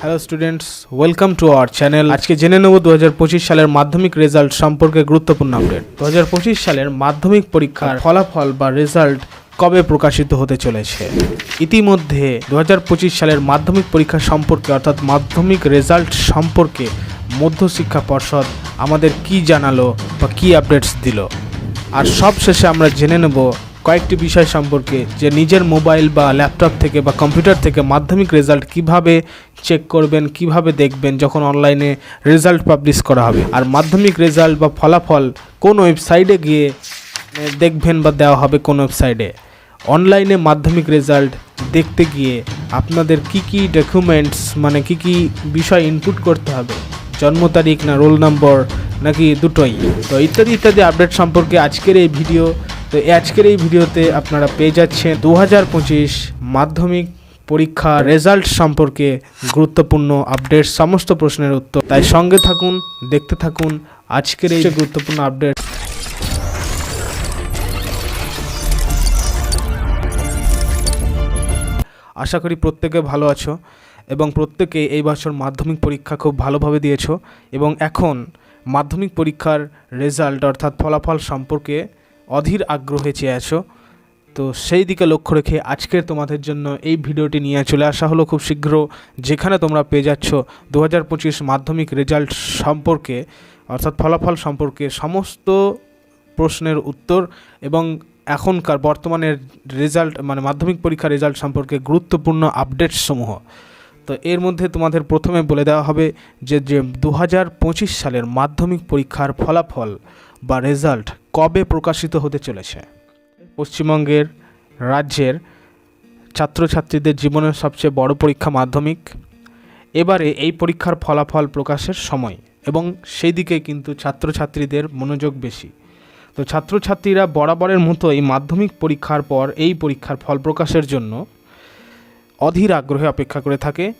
Hello students welcome to our channel আজকে জেনে নেব দু হাজার পঁচিশ সালের মাধ্যমিক রেজাল্ট সম্পর্কে গুরুত্বপূর্ণ আপডেট দু হাজার পঁচিশ সালের মাধ্যমিক পরীক্ষার ফলাফল বা রেজাল্ট কবে প্রকাশিত হতে চলেছে? ইতিমধ্যে দু হাজার পঁচিশ সালের মাধ্যমিক পরীক্ষা সম্পর্কে অর্থাৎ মাধ্যমিক রেজাল্ট সম্পর্কে মধ্যশিক্ষা পর্ষদ আমাদের কি জানালো বা কি আপডেটস দিল? আর সবশেষে আমরা জেনে নেব কয়েকটি বিষয় সম্পর্কে, যে নিজের মোবাইল বা ল্যাপটপ থেকে বা কম্পিউটার থেকে মাধ্যমিক রেজাল্ট কীভাবে চেক করবেন, কীভাবে দেখবেন যখন অনলাইনে রেজাল্ট পাবলিশ করা হবে। আর মাধ্যমিক রেজাল্ট বা ফলাফল কোন ওয়েবসাইটে গিয়ে দেখবেন বা দেওয়া হবে কোন ওয়েবসাইটে অনলাইনে মাধ্যমিক রেজাল্ট দেখতে গিয়ে আপনাদের কি কি ডকুমেন্টস মানে কি কি বিষয় ইনপুট করতে হবে, জন্ম তারিখ না রোল নম্বর নাকি দুটোই। তো ইত্যাদি ইত্যাদি আপডেট সম্পর্কে আজকের এই ভিডিও তো আজকের এই ভিডিওতে আপনারা পেয়ে যাচ্ছেন দু হাজার পঁচিশ মাধ্যমিক পরীক্ষা রেজাল্ট সম্পর্কে গুরুত্বপূর্ণ আপডেট, সমস্ত প্রশ্নের উত্তর। তাই সঙ্গে থাকুন, দেখতে থাকুন আজকের এই গুরুত্বপূর্ণ আপডেট। আশা করি প্রত্যেকে ভালো আছো এবং প্রত্যেকে এই বছর মাধ্যমিক পরীক্ষা খুব ভালোভাবে দিয়েছ এবং এখন মাধ্যমিক পরীক্ষার রেজাল্ট অর্থাৎ ফলাফল সম্পর্কে অধীর আগ্রহে চেয়ে আছো। তো সেই দিকে লক্ষ্য রেখে আজকের তোমাদের জন্য এই ভিডিওটি নিয়ে চলে আসা হলো খুব শীঘ্র, যেখানে তোমরা পেয়ে যাচ্ছ দু হাজার পঁচিশ মাধ্যমিক রেজাল্ট সম্পর্কে, অর্থাৎ ফলাফল সম্পর্কে সমস্ত প্রশ্নের উত্তর এবং এখনকার বর্তমানের রেজাল্ট মানে মাধ্যমিক পরীক্ষার রেজাল্ট সম্পর্কে গুরুত্বপূর্ণ আপডেটস সমূহ। তো এর মধ্যে তোমাদের প্রথমে বলে দেওয়া হবে যে যে দু হাজার পঁচিশ সালের মাধ্যমিক পরীক্ষার ফলাফল বা রেজাল্ট কবে প্রকাশিত হতে চলেছে? পশ্চিমবঙ্গের রাজ্যের ছাত্রছাত্রীদের জীবনের সবচেয়ে বড় পরীক্ষা মাধ্যমিক। এবারে এই পরীক্ষার ফলাফল প্রকাশের সময় এবং সেই দিকে কিন্তু ছাত্রছাত্রীদের মনোযোগ বেশি। তো ছাত্রছাত্রীরা বরাবরের মতো এই মাধ্যমিক পরীক্ষার পর এই পরীক্ষার ফল প্রকাশের জন্য অধীর আগ্রহে অপেক্ষা করে থাকে।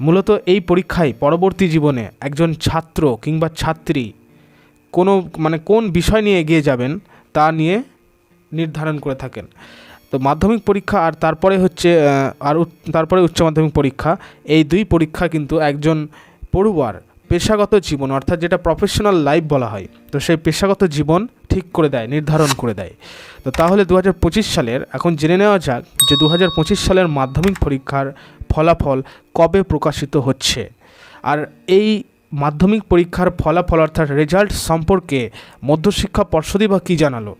মূলত এই পরীক্ষায় পরবর্তী জীবনে একজন ছাত্র কিংবা ছাত্রী কোনো মানে কোন বিষয় নিয়ে এগিয়ে যাবেন তা নিয়ে নির্ধারণ করে থাকেন। তো মাধ্যমিক পরীক্ষা আর তারপরে হচ্ছে আর তারপরে উচ্চ মাধ্যমিক পরীক্ষা, এই দুই পরীক্ষা কিন্তু একজন পড়ুয়ার পেশাগত জীবন, অর্থাৎ যেটা প্রফেশনাল লাইফ বলা হয়, তো সেই পেশাগত জীবন ঠিক করে দেয়, নির্ধারণ করে দেয়। তো তাহলে দু হাজার পঁচিশ সালের, এখন জেনে নেওয়া যাক যে দু হাজার পঁচিশ সালের মাধ্যমিক পরীক্ষার ফলাফল কবে প্রকাশিত হচ্ছে। আর এই মাধ্যমিক পরীক্ষার ফলাফল অর্থাৎ রেজাল্ট সম্পর্কে মধ্যশিক্ষা পর্ষদই বা কী জানালো?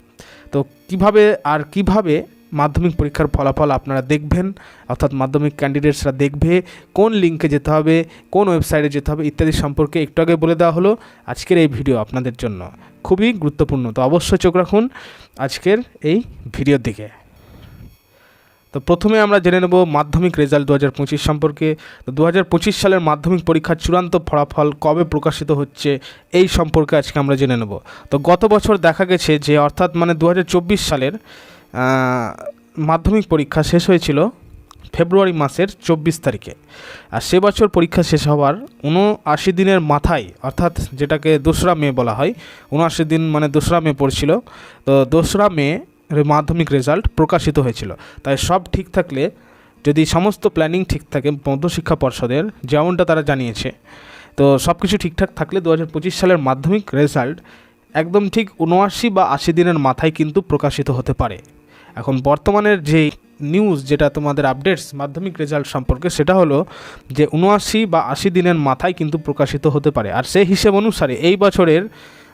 তো কীভাবে আর কীভাবে মাধ্যমিক পরীক্ষার ফলাফল আপনারা দেখবেন? অর্থাৎ মাধ্যমিক ক্যান্ডিডেটসরা দেখবে, কোন লিঙ্কে যেতে হবে, কোন ওয়েবসাইটে যেতে হবে, ইত্যাদি সম্পর্কে একটু আগে বলে দেওয়া হলো আজকের এই ভিডিও আপনাদের জন্য। খুবই গুরুত্বপূর্ণ, তো অবশ্যই চোখ রাখুন আজকের এই ভিডিওর দিকে। তো প্রথমে আমরা জেনে নেব মাধ্যমিক রেজাল্ট দু হাজার পঁচিশ সম্পর্কে। তো দু হাজার পঁচিশ সালের মাধ্যমিক পরীক্ষার চূড়ান্ত ফলাফল কবে প্রকাশিত হচ্ছে এই সম্পর্কে আজকে আমরা জেনে নেব। তো গত বছর দেখা গেছে যে, অর্থাৎ মানে দু হাজার চব্বিশ সালের মাধ্যমিক পরীক্ষা শেষ হয়েছিল ফেব্রুয়ারি মাসের চব্বিশ তারিখে। আর সে বছর পরীক্ষা শেষ হওয়ার উনআশি দিনের মাথায়, অর্থাৎ যেটাকে দোসরা মে বলা হয়, উনআশি দিন মানে দোসরা মে পড়ছিল। তো দোসরা মে মাধ্যমিক রেজাল্ট প্রকাশিত হয়েছিল। তাই সব ঠিক থাকলে, যদি সমস্ত প্ল্যানিং ঠিক থাকে মধ্যশিক্ষা পর্ষদের, যেমনটা তারা জানিয়েছে, তো সব কিছু ঠিকঠাক থাকলে দু হাজার পঁচিশ সালের মাধ্যমিক রেজাল্ট একদম ঠিক উনআশি বা আশি দিনের মাথায় কিন্তু প্রকাশিত হতে পারে। এখন বর্তমানের যে নিউজ যেটা তোমাদের আপডেটস মাধ্যমিক রেজাল্ট সম্পর্কে, সেটা হলো যে উনআশি বা আশি দিনের মাথায় কিন্তু প্রকাশিত হতে পারে। আর সেই হিসেব অনুসারে এই বছরের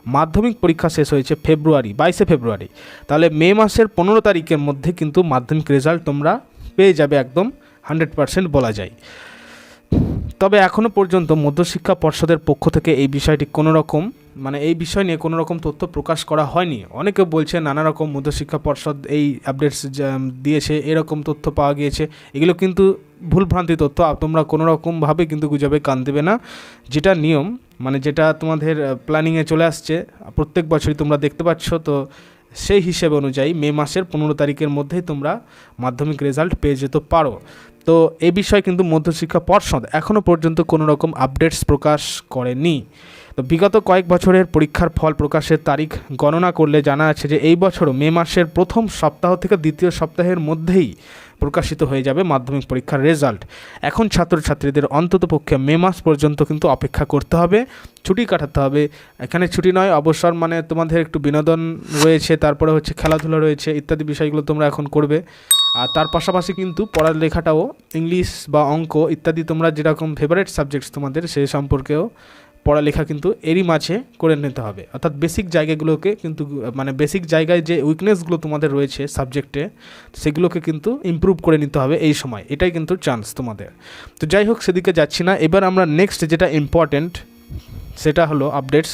মাধ্যমিক পরীক্ষা শেষ হয়েছে ফেব্রুয়ারি, বাইশে ফেব্রুয়ারি। তাহলে মে মাসের পনেরো তারিখের মধ্যে কিন্তু মাধ্যমিক রেজাল্ট তোমরা পেয়ে যাবে একদম হান্ড্রেড পারসেন্ট বলা যায়। তবে এখনও পর্যন্ত মধ্যশিক্ষা পর্ষদের পক্ষ থেকে এই বিষয়টি কোনো রকম মানে এই বিষয় নিয়ে কোনো রকম তথ্য প্রকাশ করা হয়নি। অনেকে বলছে নানা রকম মধ্যশিক্ষা পর্ষদ এই আপডেটস দিয়েছে, এরকম তথ্য পাওয়া গিয়েছে। এগুলো কিন্তু ভুলভ্রান্তি তথ্য তোমরা কোনো রকমভাবে কিন্তু গুজবে কান দেবে না। যেটা নিয়ম মানে যেটা তোমাদের প্ল্যানিংয়ে চলে আসছে প্রত্যেক বছরই তোমরা দেখতে পাচ্ছ, তো সেই হিসেব অনুযায়ী মে মাসের পনেরো তারিখের মধ্যেই তোমরা মাধ্যমিক রেজাল্ট পেয়ে যেতে পারো। তো এই বিষয়ে কিন্তু মধ্যশিক্ষা পর্ষদ এখনও পর্যন্ত কোনো রকম আপডেটস প্রকাশ করেনি। তো বিগত কয়েক বছরের পরীক্ষার ফল প্রকাশের তারিখ গণনা করলে জানা আছে যে এই বছরও মে মাসের প্রথম সপ্তাহ থেকে দ্বিতীয় সপ্তাহের মধ্যেই প্রকাশিত হয়ে যাবে মাধ্যমিক পরীক্ষার রেজাল্ট। এখন ছাত্রছাত্রীদের অন্তত পক্ষে মে মাস পর্যন্ত কিন্তু অপেক্ষা করতে হবে, ছুটি কাটাতে হবে। এখানে ছুটি নয়, অবসর মানে তোমাদের একটু বিনোদন রয়েছে, তারপরে হচ্ছে খেলাধুলা রয়েছে, ইত্যাদি বিষয়গুলো তোমরা এখন করবে। আর তার পাশাপাশি কিন্তু পড়ালেখাটাও ইংলিশ বা অঙ্ক ইত্যাদি তোমরা যেরকম ফেভারেট সাবজেক্টস তোমাদের সেই সম্পর্কেও পড়ালেখা কিন্তু এরই মাঝে করে নিতে হবে। অর্থাৎ বেসিক জায়গাগুলোকে কিন্তু মানে বেসিক জায়গায় যে উইকনেসগুলো তোমাদের রয়েছে সাবজেক্টে সেগুলোকে কিন্তু ইমপ্রুভ করে নিতে হবে এই সময়। এটাই কিন্তু চান্স তোমাদের। তো যাই হোক, সেদিকে যাচ্ছি না। এবার আমরা নেক্সট যেটা ইম্পর্ট্যান্ট সেটা হলো আপডেটস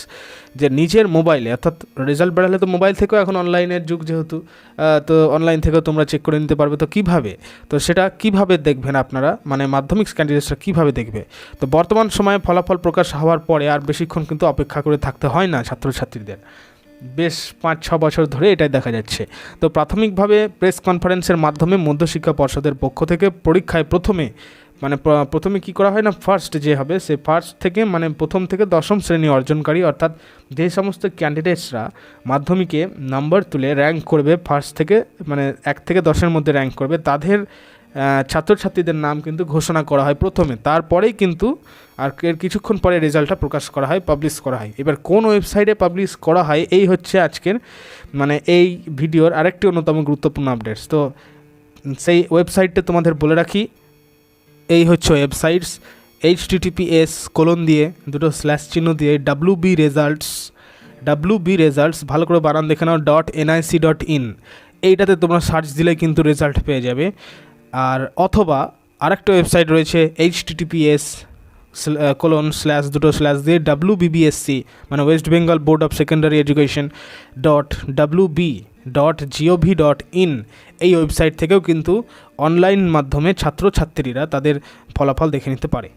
যে নিজের মোবাইলে অর্থাৎ রেজাল্ট বেড়ালে তো মোবাইল থেকেও এখন অনলাইনের যুগ যেহেতু তো অনলাইন থেকেও তোমরা চেক করে নিতে পারবে। তো কীভাবে? তো সেটা কীভাবে দেখবেন আপনারা? মানে মাধ্যমিক ক্যান্ডিডেটসরা কীভাবে দেখবে? তো বর্তমান সময়ে ফলাফল প্রকাশ হওয়ার পরে আর বেশিক্ষণ কিন্তু অপেক্ষা করে থাকতে হয় না ছাত্রছাত্রীদের। বেশ পাঁচ ছ বছর ধরে এটাই দেখা যাচ্ছে। তো প্রাথমিকভাবে প্রেস কনফারেন্সের মাধ্যমে মধ্যশিক্ষা পর্ষদের পক্ষ থেকে পরীক্ষায় প্রথমে মানে প্রথমে কি করা হয় না ফার্স্ট যে হবে, সে ফার্স্ট থেকে মানে প্রথম থেকে দশম শ্রেণি অর্জনকারী, অর্থাৎ যে সমস্ত ক্যান্ডিডেটসরা মাধ্যমিকে নাম্বার তুলে র্যাঙ্ক করবে ফার্স্ট থেকে মানে এক থেকে দশের মধ্যে র্যাঙ্ক করবে, তাদের ছাত্রছাত্রীদের নাম কিন্তু ঘোষণা করা হয় প্রথমে। তারপরেই কিন্তু আর এর কিছুক্ষণ পরে রেজাল্টটা প্রকাশ করা হয় পাবলিশ করা হয়। এবার কোন ওয়েবসাইটে পাবলিশ করা হয়, এই হচ্ছে আজকের মানে এই ভিডিওর আরেকটি অন্যতম গুরুত্বপূর্ণ আপডেটস তো সেই ওয়েবসাইটটা তোমাদের বলে রাখি এই হচ্ছে ওয়েবসাইটস এইচ টিটিপিএস কোলন দিয়ে, দুটো স্ল্যাশ চিহ্ন দিয়ে W B results W B results ভালো করে বানান দেখে নাও ডট এনআইসি ডট ইন এইটাতে তোমরা সার্চ দিলে কিন্তু রেজাল্ট পেয়ে যাবে। আর অথবা আরেকটা ওয়েবসাইট রয়েছে এইচ টিটিপিএস কোলন স্ল্যাশ দুটো স্ল্যাশ দিয়ে ডাব্লু বিবিএসসি মানে West Bengal board of secondary education dot W B dot GOV dot in এই ওয়েবসাইট থেকেও কিন্তু অনলাইন মাধ্যমে ছাত্রছাত্রীরা তাদের ফলাফল দেখে নিতে পারে।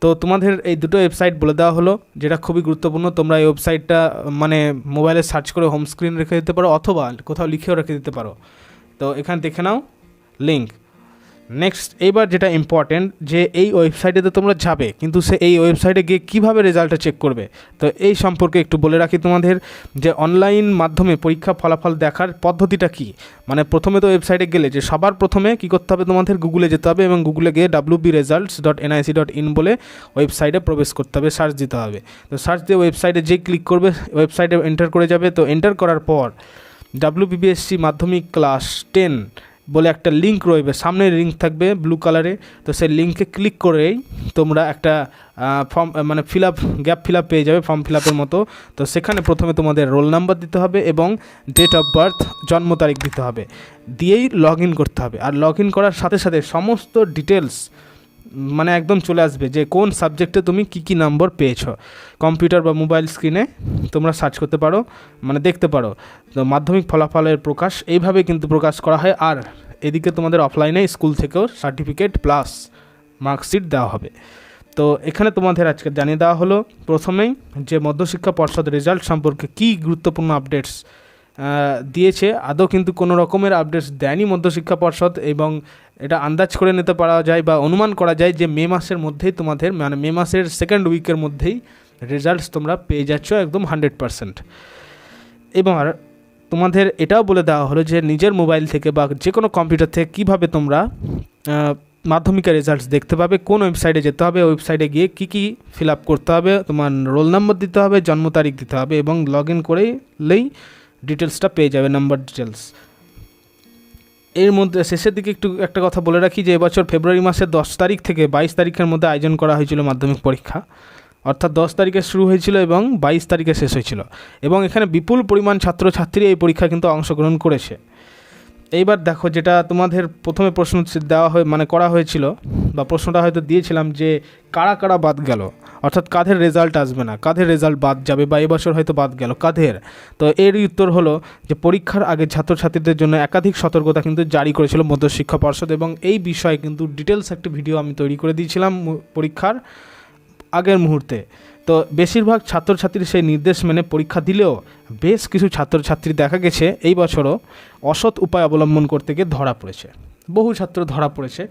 তো তোমাদের এই দুটো ওয়েবসাইট বলে দেওয়া হলো, যেটা খুবই গুরুত্বপূর্ণ। তোমরা এই ওয়েবসাইটটা মানে মোবাইলে সার্চ করে হোম স্ক্রিন রেখে দিতে পারো, অথবা কোথাও লিখেও রেখে দিতে পারো। তো এখানে দেখে নাও লিঙ্ক নেক্সট এইবার যেটা ইম্পর্টেন্ট যে এই ওয়েবসাইটেতে তোমরা যাবে, কিন্তু সে এই ওয়েবসাইটে গিয়ে কীভাবে রেজাল্টটা চেক করবে? তো এই সম্পর্কে একটু বলে রাখি তোমাদের, যে অনলাইন মাধ্যমে পরীক্ষা ফলাফল দেখার পদ্ধতিটা কি? মানে প্রথমে তো ওয়েবসাইটে গেলে, যে সবার প্রথমে কী করতে হবে তোমাদের? গুগলে যেতে হবে এবং গুগলে গিয়ে W B results dot NIC dot in বলে ওয়েবসাইটে প্রবেশ করতে হবে সার্চ দিতে হবে। তো সার্চ দিয়ে ওয়েবসাইটে যে ক্লিক করবে ওয়েবসাইটে এন্টার করে যাবে। তো এন্টার করার পর W BBSC Madhyamik class ten বলে একটা লিঙ্ক রয়েবে সামনে লিঙ্ক থাকবে ব্লু কালারে তো সেই লিঙ্কে ক্লিক করেই তোমরা একটা ফর্ম মানে fill up gap fill up পেয়ে যাবে ফর্ম ফিল আপের মতো। তো সেখানে প্রথমে তোমাদের রোল নাম্বার দিতে হবে এবং ডেট অফ বার্থ জন্ম তারিখ দিতে হবে। দিয়েই লগ করতে হবে। আর লগ করার সাথে সাথে সমস্ত ডিটেলস মানে একদম চলে আসবে যে কোন সাবজেক্টে তুমি কি কি নম্বর পেয়েছ। কম্পিউটার বা মোবাইল স্ক্রিনে তোমরা সার্চ করতে পারো মানে দেখতে পারো। তো মাধ্যমিক ফলাফলের প্রকাশ, এইভাবে কিন্তু প্রকাশ করা হয়। আর এদিকে তোমাদের অফলাইনে স্কুল থেকেও সার্টিফিকেট প্লাস মার্কশিট দেওয়া হবে। তো এখানে তোমাদের আজকে জানিয়ে দেওয়া হলো, প্রথমেই যে মধ্যশিক্ষা পর্ষদ রেজাল্ট সম্পর্কে কী গুরুত্বপূর্ণ আপডেটস দিয়েছে। আদৌ কিন্তু কোনো রকমের আপডেটস দেয়নি মধ্যশিক্ষা পর্ষদ এবং এটা আন্দাজ করে নিতে পারা যায় বা অনুমান করা যায় যে মে মাসের মধ্যেই তোমাদের মানে মে মাসের সেকেন্ড উইকের মধ্যেই রেজাল্টস তোমরা পেয়ে যাচ্ছ একদম হান্ড্রেড পারসেন্ট এবার তোমাদের এটাও বলে দেওয়া হলো যে নিজের মোবাইল থেকে বা যে কোনো কম্পিউটার থেকে কীভাবে তোমরা মাধ্যমিকের রেজাল্টস দেখতে পাবে, কোন ওয়েবসাইটে যেতে হবে ওয়েবসাইটে গিয়ে কী কী ফিল আপ করতে হবে, তোমার রোল নম্বর দিতে হবে, জন্ম তারিখ দিতে হবে এবং লগ ইন করেইলেই ডিটেলসটা পেয়ে যাবে নাম্বার ডিটেলস এর মধ্যে শেষের দিকে একটু একটা কথা বলে রাখি যে এবছর ফেব্রুয়ারি মাসের দশ তারিখ থেকে বাইশ তারিখের মধ্যে আয়োজন করা হয়েছিল মাধ্যমিক পরীক্ষা। অর্থাৎ দশ তারিখে শুরু হয়েছিল এবং বাইশ তারিখে শেষ হয়েছিল। এবং এখানে বিপুল পরিমাণ ছাত্রছাত্রী এই পরীক্ষা কিন্তু অংশগ্রহণ করেছে। এইবার দেখো যেটা তোমাদের প্রথমে প্রশ্ন দেওয়া হয়ে মানে করা হয়েছিল, বা প্রশ্নটা হয়তো দিয়েছিলাম যে কারা কারা বাদ গেল? অর্থাৎ কাদের রেজাল্ট আসবে না? কাদের রেজাল্ট বাদ যাবে? বা এবছর হয়তো বাদ গেল। কাদের? তো এর উত্তর হলো যে পরীক্ষার আগে ছাত্রছাত্রীদের জন্য একাধিক সতর্কতা কিন্তু জারি করেছিল মধ্যশিক্ষা পর্ষদ এবং এই বিষয়ে কিন্তু ডিটেলস একটি ভিডিও আমি তৈরি করে দিয়েছিলাম পরীক্ষার আগের মুহূর্তে। তো বেশিরভাগ ছাত্রছাত্রী সেই নির্দেশ মেনে পরীক্ষা দিলেও বেশ কিছু ছাত্রছাত্রী দেখা গেছে এই বছরও অসৎ উপায় অবলম্বন করতে গিয়ে ধরা পড়েছে। বহু ছাত্র ধরা পড়েছে।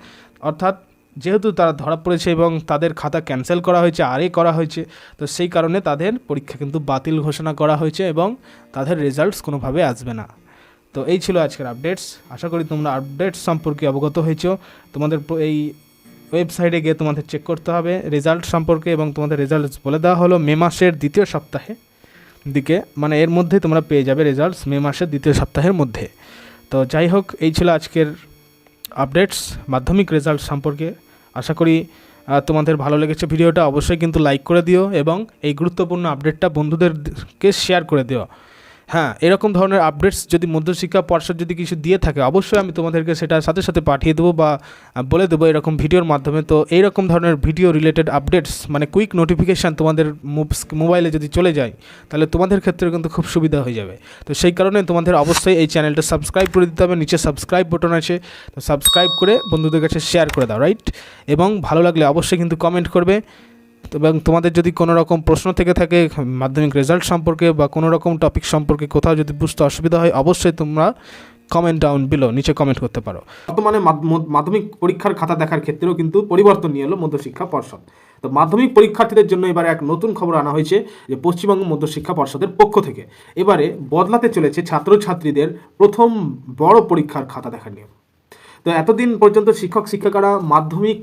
অর্থাৎ যেহেতু তারা ধরা পড়েছে এবং তাদের খাতা ক্যান্সেল করা হয়েছে, আরে করা হয়েছে, তো সেই কারণে তাদের পরীক্ষা কিন্তু বাতিল ঘোষণা করা হয়েছে এবং তাদের রেজাল্টস কোনোভাবে আসবে না। তো এই ছিল আজকের আপডেটস। আশা করি তোমরা আপডেটস সম্পর্কে অবগত হয়েছো। তোমাদের এই ওয়েবসাইটে গিয়ে তোমাদের চেক করতে হবে। রেজাল্ট সম্পর্কে এবং তোমাদের রেজাল্ট বলে দেওয়া হলো মে মাসের দ্বিতীয় সপ্তাহে দিকে। মানে এর মধ্যে তোমরা পেয়ে যাবে রেজাল্টস মে মাসের দ্বিতীয় সপ্তাহের মধ্যে। তো যাই হোক, এই ছিল আজকের আপডেটস মাধ্যমিক রেজাল্ট সম্পর্কে। আশা করি তোমাদের ভালো লেগেছে ভিডিওটা। অবশ্যই কিন্তু লাইক করে দিও এবং এই গুরুত্বপূর্ণ আপডেটটা বন্ধুদেরকে শেয়ার করে দিও। হ্যাঁ এরকম ধরনের আপডেটস যদি মধ্যশিক্ষা পর্ষদ যদি কিছু দিয়ে থাকে, অবশ্যই আমি তোমাদেরকে সেটা সাথে সাথে পাঠিয়ে দেবো বা বলে দেবো এরকম ভিডিওর মাধ্যমে। তো এইরকম ধরনের ভিডিও রিলেটেড আপডেটস মানে কুইক নোটিফিকেশান তোমাদের মোবাইলে যদি চলে যায়, তাহলে তোমাদের ক্ষেত্রে কিন্তু খুব সুবিধা হয়ে যাবে। তো সেই কারণে তোমাদের অবশ্যই এই চ্যানেলটা সাবস্ক্রাইব করে দিতে হবে। নিচে সাবস্ক্রাইব বাটন আছে, তো সাবস্ক্রাইব করে বন্ধুদের কাছে শেয়ার করে দাও রাইট এবং ভালো লাগলে অবশ্যই কিন্তু কমেন্ট করবে। এবং তোমাদের যদি কোনো রকম প্রশ্ন থেকে থাকে, মাধ্যমিক রেজাল্ট সম্পর্কে বা কোনো রকম টপিক সম্পর্কে কোথাও যদি বুঝতে অসুবিধা হয়, অবশ্যই তোমরা কমেন্ট ডাউন বিলো নিচে কমেন্ট করতে পারো। বর্তমানে মাধ্যমিক পরীক্ষার খাতা দেখার ক্ষেত্রেও কিন্তু পরিবর্তন নিয়ে এলো মধ্যশিক্ষা পর্ষদ। তো মাধ্যমিক পরীক্ষার্থীদের জন্য এবারে এক নতুন খবর আনা হয়েছে যে পশ্চিমবঙ্গ মধ্যশিক্ষা পর্ষদের পক্ষ থেকে। এবারে বদলাতে চলেছে ছাত্রছাত্রীদের প্রথম বড় পরীক্ষার খাতা দেখার নিয়ম। তো এতদিন পর্যন্ত শিক্ষক শিক্ষিকারা মাধ্যমিক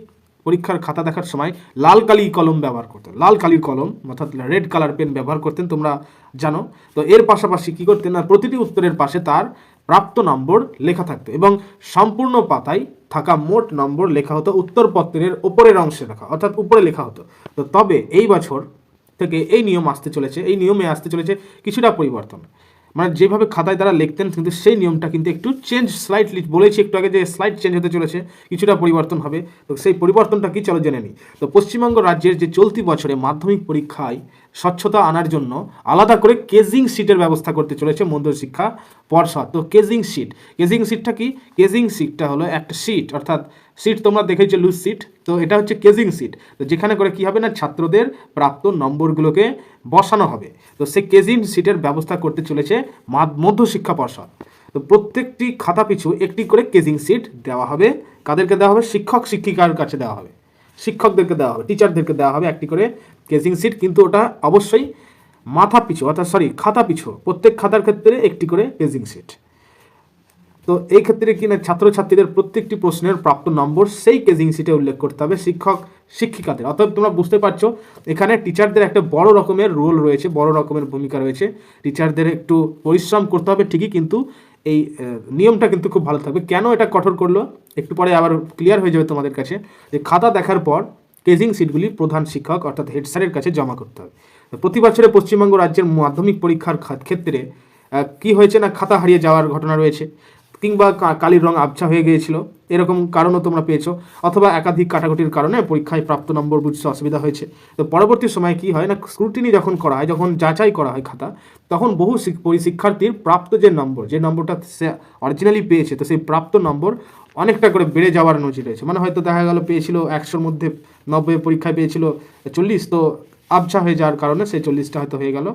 পরীক্ষার খাতা দেখার সময় লাল কালি কলম ব্যবহার করতেন। লাল কালির কলম অর্থাৎ রেড কালার পেন ব্যবহার করতেন, তোমরা জানো। তো এর পাশাপাশি কী করতেন না, প্রতিটি উত্তরের পাশে তার প্রাপ্ত নম্বর লেখা থাকতো এবং সম্পূর্ণ পাতায় থাকা মোট নম্বর লেখা হতো, উত্তরপত্রের ওপরের অংশে লেখা, অর্থাৎ উপরে লেখা হতো। তো তবে এই বছর থেকে এই নিয়ম আসতে চলেছে, এই নিয়মে আসতে চলেছে, কিছুটা পরিবর্তন। মানে যেভাবে খাতায় তারা লিখতেন, কিন্তু সেই নিয়মটা কিন্তু একটু চেঞ্জ স্লাইটলি বলেছি একটু আগে যে স্লাইট চেঞ্জ হতে চলেছে, কিছুটা পরিবর্তন হবে। তো সেই পরিবর্তনটা কি চলো জেনে নিই। তো পশ্চিমবঙ্গ রাজ্যের যে চলতি বছরে মাধ্যমিক পরীক্ষায় স্বচ্ছতা আনার জন্য আলাদা করে কেজিং সিটের ব্যবস্থা করতে চলেছে মধ্যশিক্ষা পর্ষদ। তো কেজিং সিট কেজিং সিটটা কি? কেজিং সিটটা হলো একটা সিট অর্থাৎ সিট তোমরা দেখেছ লুজ সিট তো এটা হচ্ছে কেজিং সিট তো যেখানে করে কি হবে না, ছাত্রদের প্রাপ্ত নম্বরগুলোকে বসানো হবে। তো সে কেজিং সিটের ব্যবস্থা করতে চলেছে মাদ- মধ্যশিক্ষা পর্ষদ। তো প্রত্যেকটি খাতা পিছু একটি করে কেজিং সিট দেওয়া হবে। কাদেরকে দেওয়া হবে? শিক্ষক শিক্ষিকার কাছে দেওয়া হবে। শিক্ষকদেরকে দেওয়া হবে, টিচারদেরকে দেওয়া হবে। একটি করে কেজিং সিট, কিন্তু ওটা অবশ্যই মাথা পিছু, অর্থাৎ সরি খাতা পিছু, প্রত্যেক খাতার ক্ষেত্রে একটি করে কেজিং সিট। তো এই ক্ষেত্রে কিনা ছাত্রছাত্রীদের প্রত্যেকটি প্রশ্নের প্রাপ্ত নম্বর সেই কেজিং সিটে উল্লেখ করতে হবে শিক্ষক, শিক্ষিকাদের। অতএব তোমরা বুঝতে পারছ, এখানে টিচারদের একটা বড় রকমের রোল রয়েছে, বড় রকমের ভূমিকা রয়েছে। টিচারদের একটু পরিশ্রম করতে হবে ঠিকই, কিন্তু এই নিয়মটা কিন্তু খুব ভালো থাকবে। কেন এটা কঠোর করল? একটু পরে আবার ক্লিয়ার হয়ে যাবে তোমাদের কাছে। যে খাতা দেখার পর কেজিং সিটগুলি প্রধান শিক্ষক, অর্থাৎ হেড স্যারের কাছে জমা করতে হবে প্রতি বছরে পশ্চিমবঙ্গ রাজ্যের মাধ্যমিক পরীক্ষার ক্ষেত্রে কি হয়েছে না খাতা হারিয়ে যাওয়ার ঘটনা রয়েছে, কিংবা কালির রং আবছা হয়ে গিয়েছিল, এরকম কারণও তোমরা পেয়েছ, অথবা একাধিক কাটাকুটির কারণে পরীক্ষায় প্রাপ্ত নম্বর বুঝতে অসুবিধা হয়েছে। তো পরবর্তী সময় কি হয় না স্ক্রুটিনি যখন করা হয়, যখন যাচাই করা হয় খাতা, তখন বহু শিক্ষার্থীর প্রাপ্ত যে নম্বর, যে নম্বরটা সে অরিজিনালি পেয়েছে, তো সেই প্রাপ্ত নম্বর অনেকটা করে বেড়ে যাওয়ার নজির রয়েছে। মানে হয়তো দেখা গেল পেয়েছিল একশোর মধ্যে নব্বই পরীক্ষায় পেয়েছিল চল্লিশ, তো আবছা হয়ে যাওয়ার কারণে সেই চল্লিশটা হয়তো হয়ে গেল।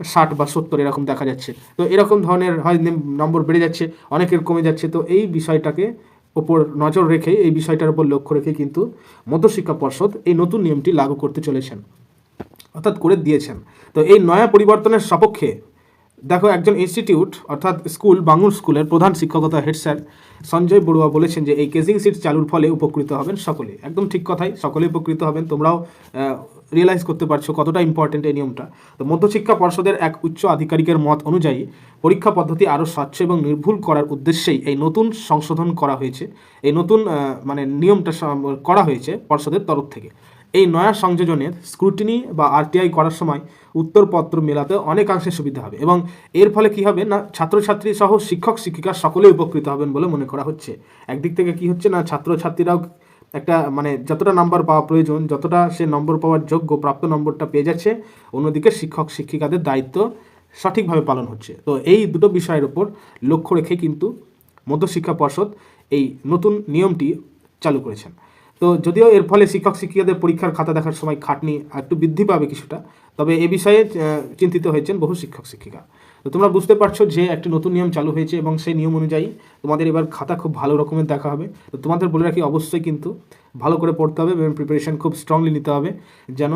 ষাট বা সত্তর এরকম দেখা যাচ্ছে। তো এরকম ধরনের হয় নম্বর বেড়ে যাচ্ছে, অনেকের কমে যাচ্ছে। তো এই বিষয়টাকে ওপর নজর রেখে এই বিষয়টার উপর লক্ষ্য রেখে কিন্তু মধ্যশিক্ষা পর্ষদ এই নতুন নিয়মটি লাগু করতে চলেছেন, অর্থাৎ করে দিয়েছেন। তো এই নয়া পরিবর্তনের সপক্ষে দেখো, একজন ইনস্টিটিউট অর্থাৎ স্কুল বাঙুর স্কুলের প্রধান শিক্ষকতা হেড স্যার সঞ্জয় বড়ুয়া বলেছেন যে, এই কেজিং সিট চালুর ফলে উপকৃত হবেন সকলে। একদম ঠিক কথাই, সকলে উপকৃত হবেন, তোমরাও রিয়েলাইজ করতে পারছ কতটা ইম্পর্টেন্ট এই নিয়মটা। তো মধ্যশিক্ষা পর্ষদের এক উচ্চ আধিকারিকের মত অনুযায়ী, পরীক্ষা পদ্ধতি আরও স্বচ্ছ এবং নির্ভুল করার উদ্দেশ্যেই এই নতুন সংশোধন করা হয়েছে। এই নতুন মানে নিয়মটা করা হয়েছে পর্ষদের তরফ থেকে। এই নয়া সংযোজনের স্ক্রুটিনি বা আরটিআই করার সময় উত্তরপত্র মেলাতে অনেকাংশে সুবিধা হবে এবং এর ফলে কি হবে না, ছাত্রছাত্রী সহ শিক্ষক, শিক্ষিকা সকলেই উপকৃত হবেন বলে মনে করা হচ্ছে। একদিক থেকে কি হচ্ছে না, ছাত্রছাত্রীরাও একটা মানে যতটা নাম্বার পাওয়া প্রয়োজন, যতটা সে নম্বর পাওয়ার যোগ্য প্রাপ্ত নম্বরটা পেয়ে যাচ্ছে, অন্যদিকে শিক্ষক, শিক্ষিকাদের দায়িত্ব সঠিকভাবে পালন হচ্ছে। তো এই দুটো বিষয়ের উপর লক্ষ্য রেখে কিন্তু মধ্যশিক্ষা পর্ষদ এই নতুন নিয়মটি চালু করেছেন। তো যদিও এর ফলে শিক্ষক, শিক্ষিকাদের পরীক্ষার খাতা দেখার সময় খাটনি একটু বৃদ্ধি পাবে কিছুটা তবে এ বিষয়ে চিন্তিত হয়েছেন বহু শিক্ষক, শিক্ষিকা। তো তোমরা বুঝতে পারছ যে একটি নতুন নিয়ম চালু হয়েছে এবং সেই নিয়ম অনুযায়ী তোমাদের এবার খাতা খুব ভালো রকমের দেখা হবে। তো তোমাদের বলে রাখি, অবশ্যই কিন্তু ভালো করে পড়তে হবে এবং প্রিপারেশন খুব স্ট্রংলি নিতে হবে যেন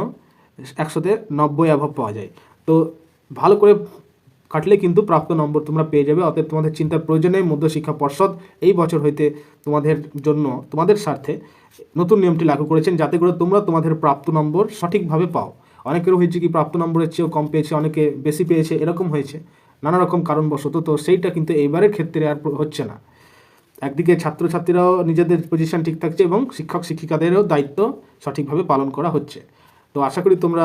একশোতে নব্বই অ্যাভাব পাওয়া যায়। তো ভালো করে কাটলে কিন্তু প্রাপ্ত নম্বর তোমরা পেয়ে যাবে, অতএব তোমাদের চিন্তার প্রয়োজন মধ্যশিক্ষা পর্ষদ এই বছর হইতে তোমাদের জন্য, তোমাদের স্বার্থে নতুন নিয়মটি লাগু করেছেন যাতে করে তোমরা তোমাদের প্রাপ্ত নম্বর সঠিকভাবে পাও। অনেকেরও হয়েছে কি প্রাপ্ত নম্বরের চেয়েও কম পেয়েছে, অনেকে বেশি পেয়েছে, এরকম হয়েছে। নানা রকম কারণবশত তো সেইটা কিন্তু এইবারের ক্ষেত্রে আর হচ্ছে না। একদিকে ছাত্রছাত্রীরাও নিজেদের পজিশন ঠিক থাকছে এবং শিক্ষক, শিক্ষিকাদেরও দায়িত্ব সঠিকভাবে পালন করা হচ্ছে। তো আশা করি তোমরা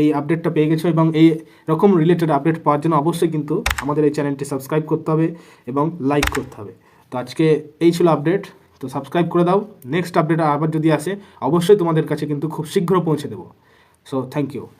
এই আপডেটটা পেয়ে গেছো এবং এই রকম রিলেটেড আপডেট পাওয়ার জন্য অবশ্যই কিন্তু আমাদের এই চ্যানেলটি সাবস্ক্রাইব করতে হবে এবং লাইক করতে হবে। তো আজকে এই ছিল আপডেট তো সাবস্ক্রাইব করে দাও। নেক্সট আপডেট আবার যদি আসে, অবশ্যই তোমাদের কাছে কিন্তু খুব শীঘ্র পৌঁছে দেবো। So thank you.